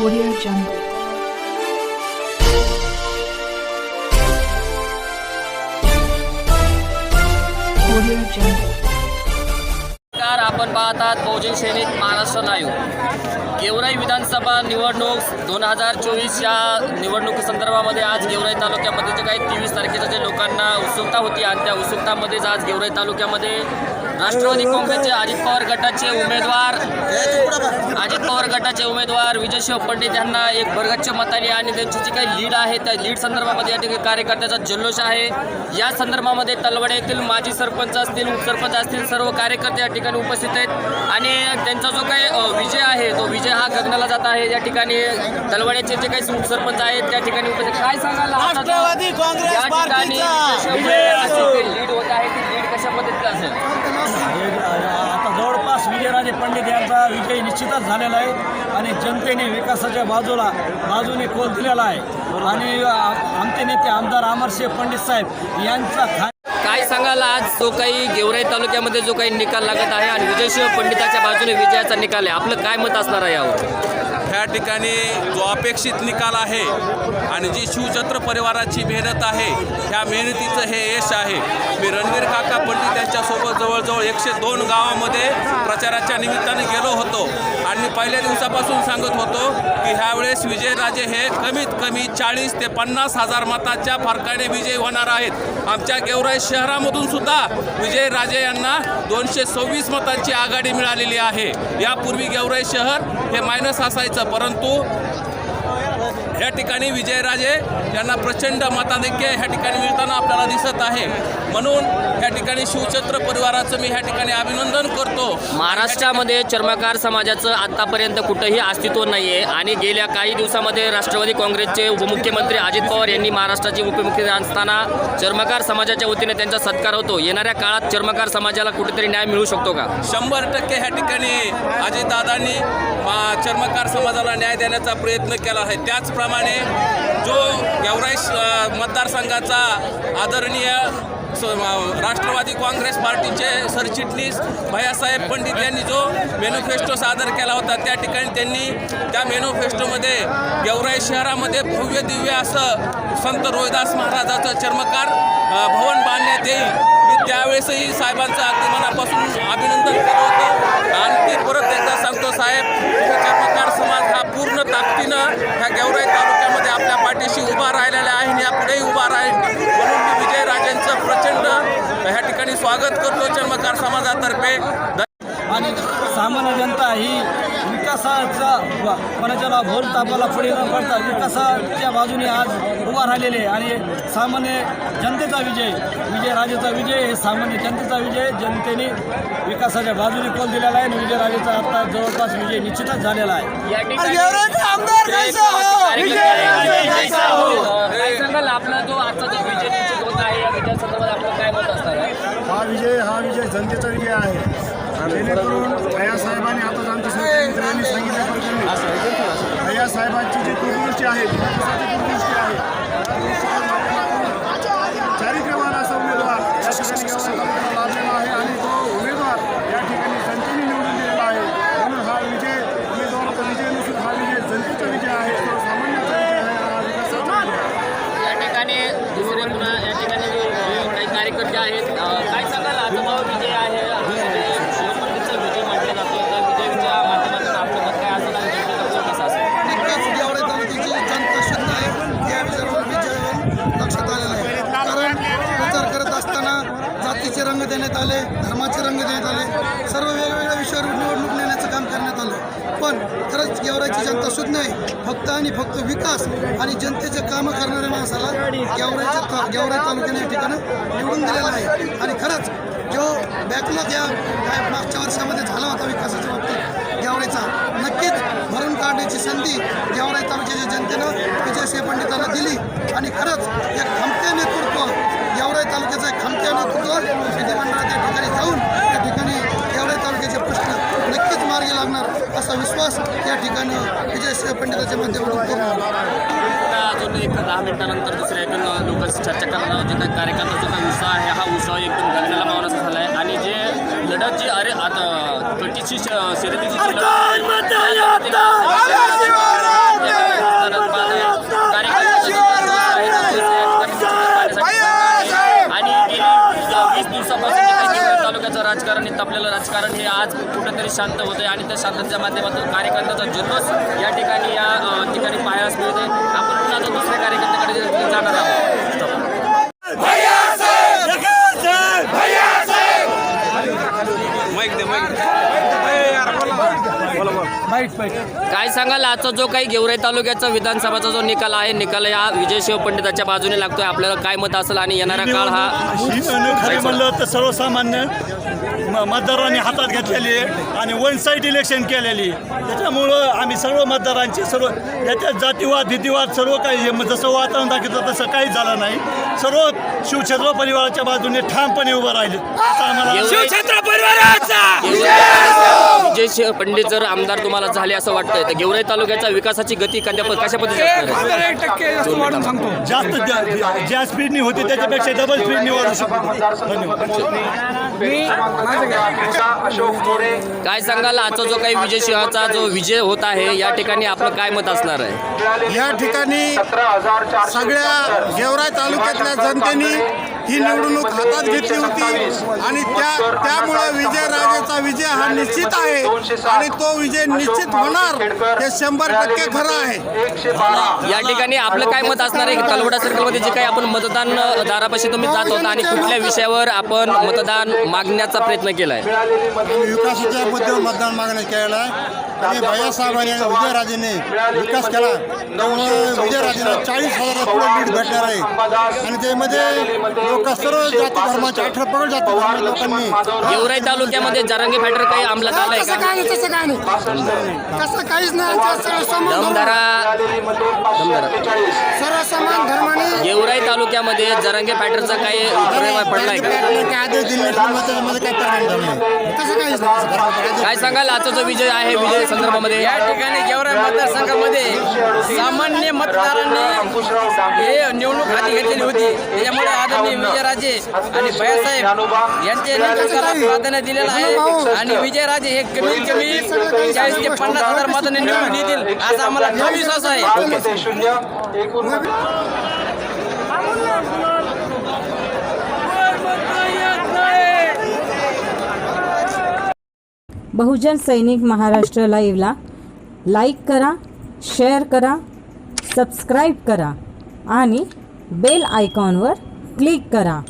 Audio Jungle. Audio Jungle. नमस्कार आपण पाहत आहात बहुजन सैनिक महाराष्ट्र लाईव्ह गेवराई विधानसभा निवडणूक दोन हजार चोवीस या निवडणुकीसंदर्भामध्ये आज गेवराई तालुक्यामध्ये जे काही तेवीस तारखेच्या जे लोकांना उत्सुकता होती आणि त्या उत्सुकतामध्येच आज गेवराई तालुक्यामध्ये राष्ट्रवादी काँग्रेसचे अजित पवार गटाचे उमेदवार अजित पवार गटाचे उमेदवार विजयशिव पंडित यांना एक भरगच्च मताने आणि त्यांची जी काही लीड आहे त्या लीड संदर्भामध्ये या ठिकाणी कार्यकर्त्याचा जल्लोष आहे. या संदर्भामध्ये तलवडे येथील माजी सरपंच असतील उपसरपंच असतील सर्व कार्यकर्ते या ठिकाणी उपस्थित आहेत. आणि त्यांचा जो काही विजय आहे तो विजय गगनाला जात आहे या ठिकाणी तलवाड्याचे जे काही उपसरपंच आहेत त्या ठिकाणी काय जो- राष्ट्रवादी काँग्रेस या ठिकाणी लीड होत आहे ती लीड कशा असेल? आता जवळपास विजयराजे पंडित यांचा विजय निश्चितच झालेला आहे आणि जनतेने विकासाच्या बाजूला बाजूने कोल दिलेला आहे. आणि आमचे नेते आमदार अमरशेख पंडित साहेब यांचा खा सांगाल आज जो काही गेवराई तालुक्यामध्ये जो काही निकाल लागत आहे आणि विजयशिव पंडिताच्या बाजूने विजयाचा निकाल आहे आपलं काय मत असणार आहे यावर? ह्या ठिकाणी जो अपेक्षित निकाल आहे आणि जी शिवछत्र परिवाराची मेहनत आहे ह्या मेहनतीचं हे यश आहे. मी रणवीर काका पंडित यांच्यासोबत जवळजवळ एकशे दोन गावामध्ये प्रचाराच्या निमित्ताने गेलो होतो. पहिल्या दिवसापासून सांगत होतो की ह्यावेळेस विजयराजे हे कमीत कमी चाळीस ते पन्नास हजार मताच्या फरकाने विजयी होणार आहेत. आमच्या गेवराई शहरामधून सुद्धा विजयराजे यांना दोनशे सव्वीस मतांची आघाडी मिळालेली आहे. यापूर्वी गेवराई शहर हे मायनस असायचं परंतु या ठिकाणी विजयराजे यांना प्रचंड मताधिक्य ह्या ठिकाणी मिळताना आपल्याला दिसत आहे. म्हणून ह्या ठिकाणी शिवछत्र परिवाराचं मी ह्या ठिकाणी अभिनंदन करतो. महाराष्ट्रामध्ये चर्मकार समाजाचं आतापर्यंत कुठंही अस्तित्व नाही आहे आणि गेल्या काही दिवसामध्ये राष्ट्रवादी काँग्रेसचे उपमुख्यमंत्री अजित पवार यांनी महाराष्ट्राचे उपमुख्यमंत्री असताना चर्मकार समाजाच्या वतीने त्यांचा सत्कार होतो. येणाऱ्या काळात चर्मकार समाजाला कुठेतरी न्याय मिळू शकतो का? शंभर टक्के ह्या ठिकाणी अजितदादांनी मा- चर्मकार समाजाला न्याय देण्याचा प्रयत्न केला आहे. त्याचप्रमाणे जो गेवराई मतदारसंघाचा आदरणीय स- राष्ट्रवादी काँग्रेस पार्टीचे सरचिटणीस भैयासाहेब पंडित यांनी जो मेनिफेस्टो सादर केला होता त्या ठिकाणी त्यांनी त्या मेनिफेस्टोमध्ये गेवराई शहरामध्ये भव्य दिव्य असं संत रोहिदास महाराजाचं चर्मकार भवन बांधण्यात येईल. मी त्यावेळेसही साहेबांचं अगदी मनापासून अभिनंदन केलं होतं. ते परत एकदा सांगतो साहेब तुम्ही चर्मकार समाज हा पूर्ण ताकदीनं ह्या गेवराई तालुक्यामध्ये आपल्या पाठीशी उभा राहिलेला आहे आणि यापुढेही उभा राहील म्हणून मी विजयराजेंचं प्रचंड ह्या ठिकाणी स्वागत करतो समाजातर्फे आणि सामान्य जनता ही विकासाचा कोणाच्याला भोल तापाला पुढे न पडता विकासाच्या बाजूने आज उभा राहिलेले आहे. आणि सामान्य जनतेचा विजय विजयराजेचा विजय हे सामान्य जनतेचा विजय जनतेने विकासाच्या बाजूने कोल दिलेला आहे आणि विजयराजेचा आता जवळपास विजय निश्चितच झालेला आहे. आपला जो आजचा जो विजय निश्चित होत आहे या विजया संदर्भात आपलं काय हा विजय हा विजय जनतेचा विजय आहे. जेणेकरून भैयासाहेबांनी आताच आमच्या मित्रांनी सांगितल्याप्रमाणे भैयासाहेबांची जी दूरदृष्टी आहे विकासाची आहे त्या दूरदृष्टीच्या माध्यमातून चारित्र्यवान असा उमेदवार या ठिकाणी गावाला लाभलेला आहे आणि तो उमेदवार या ठिकाणी जनतेने निवडून दिलेला आहे म्हणून हा विजय उमेदवाराचा विजय नसून हा विजय जनतेचा विजय आहे सर्वसामान्याचा विजय आहे हा विकासाचा विजय आहे या ठिकाणी दुसरे पुन्हा या ठिकाणी जो, अ, काही कार्यकर्ते आहेत अ, काय सांगाल आजचा जो विजय आहे हा विजय शिवपंडितचा विजय म्हटला जातो त्या विजयाच्या माध्यमातून आपलं मत काय असेल आणि जनतेचा कसा असेल नक्कीच गेवराई तालुक्याची जनता शुद्ध आहे या विचारावर विजयावर लक्षात आलेलं आहे कारण प्रचार करत असताना जातीचे रंग देण्यात आले धर्माचे रंग देण्यात आले सर्व वेगवेगळ्या विषयावर निवडणूक नेण्याचं काम करण्यात आलं. पण खरंच गेवराईची जनता सुज्ञ आहे फक्त आणि फक्त विकास आणि जनतेचे कामं करणाऱ्या माणसाला गेवराईच्या ता गेवराई तालुक्याने या ठिकाणं निवडून दिलेलं आहे. आणि खरंच जो बॅकलॉग या मागच्या वर्षामध्ये झाला होता विकासाच्या बाबतीत गेवराईचा नक्कीच भरून काढण्याची संधी गेवराई तालुक्याच्या जनतेनं विजयसिंह पंडितांना दिली. आणि खरंच एक खमते नेतृत्व गेवराई तालुक्याचं एक खमते नेतृत्व विधिमंडळात या ठिकाणी जाऊन त्या ठिकाणी गेवराई तालुक्याचे प्रश्न नक्कीच मार्गी लागणार असा विश्वास या ठिकाणी विजयसिंह पंडिताच्या माध्यमातून अजून एक दहा मिनिटानंतर दुसऱ्या एकदम लोक चर्चा करणार जे काही कार्यकर्ता जो काही उत्साह आहे हा उत्साह एकदम गगनाला मावनाचा झाला आहे आणि जे लढत जी अरे आता कटीची शर्यतीची जी लढत आहे, परिस्थिती शांत होते आणि त्या शांततेच्या माध्यमातून कार्यकर्त्याचा जल्लोष या ठिकाणी या ठिकाणी पाहायला मिळते आपण पुन्हा आता दुसऱ्या कार्यकर्त्याकडे जाणार आहोत. काय सांगाल? आजचा जो काही गेवराई तालुक्याचा विधानसभाचा जो निकाल आहे निकाल हा विजय शिव पंडिताच्या बाजूने लागतोय. आपल्याला काय मत असेल आणि येणारा काळ हा ही खरं म्हणलं तर सर्वसामान्य म- मतदारांनी हातात घेतलेली आहे आणि वन साईड इलेक्शन केलेली. त्याच्यामुळं आम्ही सर्व मतदारांची सर्व याच्यात जातीवाद भीतीवाद सर्व काही जसं वातावरण दाखवतं तसं काहीच झालं नाही. सर्व शिवछत्र परिवाराच्या बाजूने ठामपणे उभं राहिले. असं आम्हाला विजय शिव पंडित जर आमदार तुम्हाला झाले असं वाटतंय तर गेवराई तालुक्याच्या विकासाची गती कशा कशा पद्धतीने? जास्त ज्या- स्पीडनी होती त्याच्यापेक्षा डबल स्पीडनी वाढू शकतो. काय सांगाल? आजचा जो काही विजय सिंहाचा जो विजय होत आहे या ठिकाणी आपलं काय मत असणार आहे? या ठिकाणी सगळ्या गेवराई तालुक्यातल्या जनतेने ही निवडणूक हातात घेतली होती आणि त्या त्यामुळे विजयराजेचा विजय हा निश्चित आहे आणि तो विजय निश्चित होणार हे शंभर टक्के खरं आहे. या ठिकाणी आपलं काय मत असणार आहे की तलवडा सर्कलमध्ये जे काही आपण मतदान दारापाशी तुम्ही जात होता आणि कुठल्या विषयावर आपण मतदान मागण्याचा प्रयत्न केलाय? विकासाच्या मुद्द्यावर मतदान मागणं केलेलं आहे आणि भैयासाहेबांनी आणि विजयराजेने विकास केला. त्यामुळे विजयराजेला चाळीस हजार पुढे लीड भेटणार आहे. आणि त्यामध्ये लोक सर्व जाती धर्माचे अठरा पगड जाती धर्माच्या लोकांनी. गेवराई तालुक्यामध्ये जरांगे फॅटर काही अंमलात आलाय तसं का? काय नाही तसं काय नाही. तसं काहीच नाही आमच्या सर्व समान धर्म- दमदारा दमदारा सर्व समान धर्माने गेवराई तालुक्यामध्ये जरांगे फॅटरचा काही प्रभाव पडलाय का? काय आदेश दिले त्याच्यामध्ये काय परिणाम झाला नाही तसं काहीच नाही. काय सांगाल? आजचा जो विजय आहे विजय संदर्भामध्ये? या ठिकाणी गेवराई मतदारसंघामध्ये सामान्य मतदारांनी हे निवडणूक हाती घेतलेली होती. त्याच्यामुळे आदरणीय विजयराजे आणि भैयासाहेब यांचे नेतृत्वाला प्राधान्य दिलेलं आहे. आणि विजयराजे हे कमीत कमी चाळीस ते पन्नास हजार मतांनी निवडून येतील असा आम्हाला ठाम विश्वास आहे. बहुजन सैनिक महाराष्ट्र लाईव्हला लाईक करा शेअर करा सबस्क्राईब करा आणि बेल आयकॉनवर क्लिक करा.